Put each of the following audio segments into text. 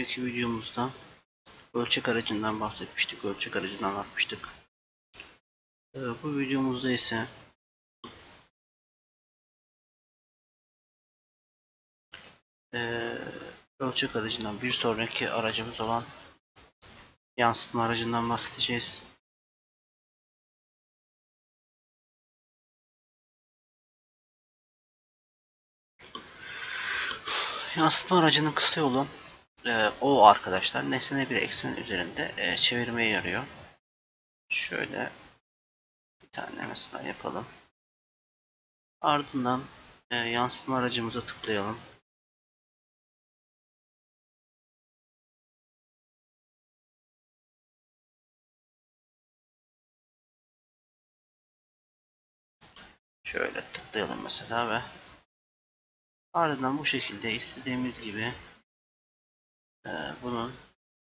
önceki videomuzda ölçek aracından bahsetmiştik. Ölçek aracını anlatmıştık. Ee, bu videomuzda ise ee, ölçek aracından bir sonraki aracımız olan yansıtma aracından bahsedeceğiz. Yansıtma aracının kısa yolu e, o arkadaşlar nesne bir eksen üzerinde e, çevirmeye yarıyor. Şöyle bir tane mesela yapalım. Ardından e, yansıtma aracımıza tıklayalım. Şöyle tıklayalım mesela ve ardından bu şekilde istediğimiz gibi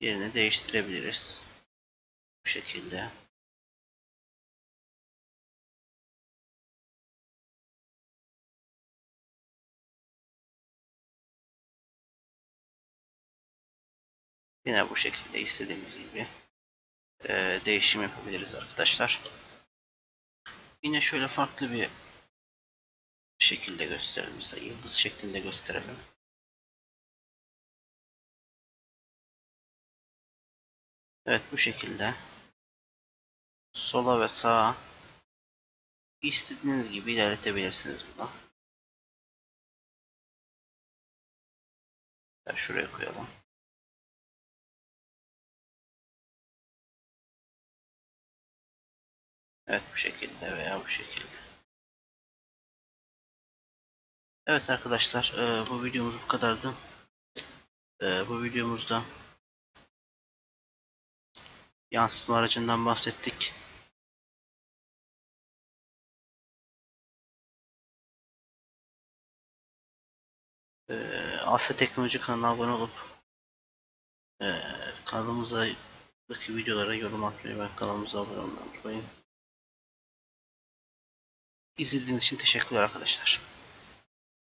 yerini değiştirebiliriz. Bu şekilde. Yine bu şekilde istediğimiz gibi e, değişim yapabiliriz arkadaşlar. Yine şöyle farklı bir şekilde gösterelim. Mesela yıldız şeklinde gösterelim. Evet bu şekilde sola ve sağa istediğiniz gibi ilerletebilirsiniz bunu. Şuraya koyalım. Evet bu şekilde veya bu şekilde. Evet arkadaşlar e, bu videomuz bu kadardı. E, bu videomuzda yansıtma aracından bahsettik. E, Asya Teknoloji kanalına abone olup e, kanalımızdaki videolara yorum atmayı ve kanalımıza abone olmayı unutmayın. İzlediğiniz için teşekkürler arkadaşlar.